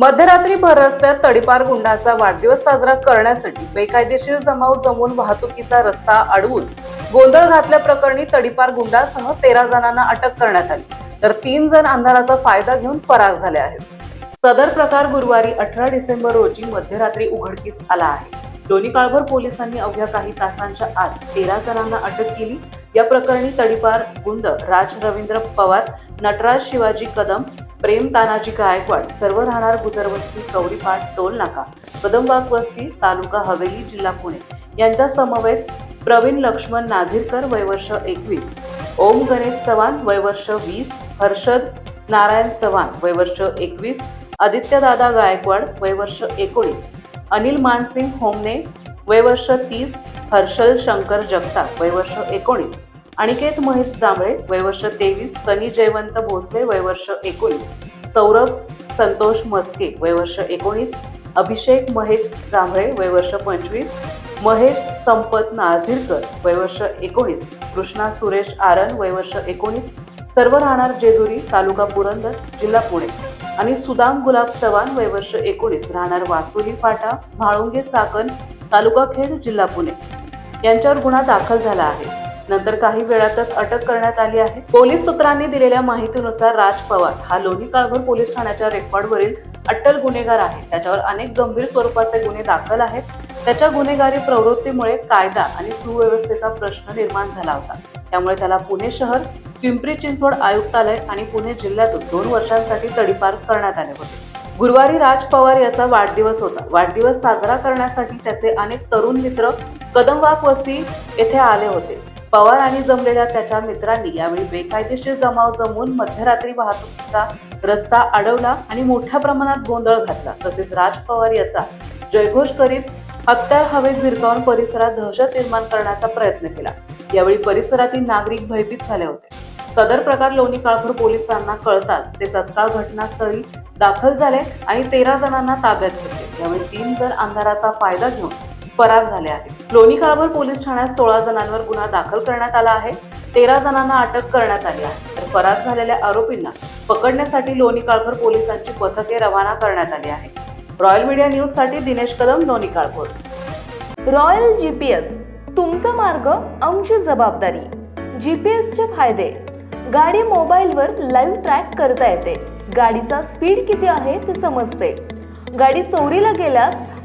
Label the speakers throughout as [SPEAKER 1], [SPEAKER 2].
[SPEAKER 1] मध्यरात्री भर रस्त्यात तडीपार गुंडाचा वाढदिवस साजरा करण्यासाठी बेकायदेशीर जमाव जमून वाहतुकीचा रस्ता अडवून गोंधळ घातल्याप्रकरणी तडीपार गुंडासह तेरा जणांना अटक करण्यात आली तर तीन जण अंधाराचा फायदा घेऊन फरार झाले आहेत सदर प्रकार गुरुवारी अठरा डिसेंबर रोजी मध्यरात्री उघडकीस आला आहे दोन्ही काळभर पोलिसांनी अवघ्या काही तासांच्या आत तेरा जणांना अटक केली या प्रकरणी तडीपार गुंड राज रवींद्र पवार नटराज शिवाजी कदम प्रेम तानाजी गायकवाड सर्व राहणार गुजरवस्ती कवडीपाठ टोल नाका कदमबाग वस्ती तालुका हवेली जिल्हा पुणे यांच्या समवेत प्रवीण लक्ष्मण नाझीरकर वयवर्ष एकवीस ओम गणेश चव्हाण वयवर्ष वीस हर्षद नारायण चव्हाण वयवर्ष एकवीस आदित्यदादा गायकवाड वयवर्ष एकोणीस अनिल मानसिंग होमने वयवर्ष तीस हर्षल शंकर जगताप वयवर्ष एकोणीस अनिकेत महेश जांभळे वयवर्ष तेवीस सनी जयवंत भोसले वयवर्ष एकोणीस सौरभ संतोष मस्के वयवर्ष एकोणीस अभिषेक महेश जांभळे वयवर्ष पंचवीस महेश संपत नाझीरकर वयवर्ष एकोणीस कृष्णा सुरेश आरण वयवर्ष एकोणीस सर्व राहणार जेजुरी तालुका पुरंदर जिल्हा पुणे आणि सुदाम गुलाब चव्हाण वयवर्ष एकोणीस राहणार वासुली फाटा म्हाळुंगे चाकण तालुका खेड जिल्हा पुणे यांच्यावर गुन्हा दाखल झाला आहे नंतर काही वेळातच अटक करण्यात आली आहे पोलीस सूत्रांनी दिलेल्या माहितीनुसार राज पवार हा लोणी काळभर पोलीस ठाण्याच्या रेकॉर्डवरील अट्टल गुन्हेगार आहे त्याच्यावर अनेक गंभीर स्वरूपाचे गुन्हे दाखल आहेत त्याच्या गुन्हेगारी प्रवृत्तीमुळे कायदा आणि सुव्यवस्थेचा प्रश्न निर्माण झाला होता त्यामुळे त्याला पुणे शहर पिंपरी चिंचवड आयुक्तालय आणि पुणे जिल्ह्यातून दोन वर्षांसाठी तडीपार करण्यात आले होते गुरुवारी राज पवार याचा वाढदिवस होता वाढदिवस साजरा करण्यासाठी त्याचे अनेक तरुण मित्र कदमवाक वस्ती येथे आले होते पवार आणि जमलेल्या त्याच्या मित्रांनी यावेळी बेकायदेशीर जमाव जमवून मध्यरात्री वाहतुकीचा रस्ता अडवला आणि मोठ्या प्रमाणात गोंधळ घातला तसेच राज पवार याचा जयघोष करीत हत्यार हवेत भिरकावून परिसरात दहशत निर्माण करण्याचा प्रयत्न केला यावेळी परिसरातील नागरिक भयभीत झाले होते सदर प्रकार लोणी काळभर पोलिसांना कळताच ते तत्काळ घटनास्थळी दाखल झाले आणि तेरा जणांना ताब्यात घेतले यावेळी तीन जण अंधाराचा फायदा घेऊन फरार झाले आहेत लोणी काळभर पोलीस ठाण्यात सोळा जणांवर गुन्हा दाखल करण्यात आला आहे तेरा
[SPEAKER 2] जणांना अटक करण्यात आली आहे तर फरार झालेल्या आरोपींना पकडण्यासाठी लोणी काळभर पोलिसांची पथके रवाना करण्यात आली आहे रॉयल मीडिया न्यूज साठी दिनेश कदम लोणी काळभोर रॉयल जीपीएस तुमचा मार्ग आमची जबाबदारी जीपीएसचे फायदे गाडी मोबाईलवर लाईव्ह ट्रॅक करता येते गाडीचा स्पीड किती आहे ते समजते गाडी चोरीला गेल्यास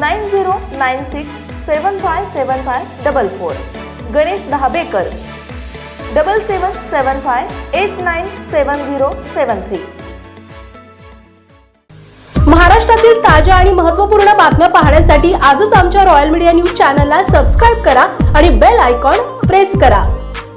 [SPEAKER 2] nine zero nine
[SPEAKER 3] six seven five seven five double four Ganesh Dahabekar double seven seven five eight nine seven zero seven three महाराष्ट्रातील ताज्या आणि महत्त्वपूर्ण बातम्या पाहण्यासाठी आजच आमच्या रॉयल मीडिया न्यूज चॅनलला सबस्क्राईब करा आणि बेल आयकॉन प्रेस करा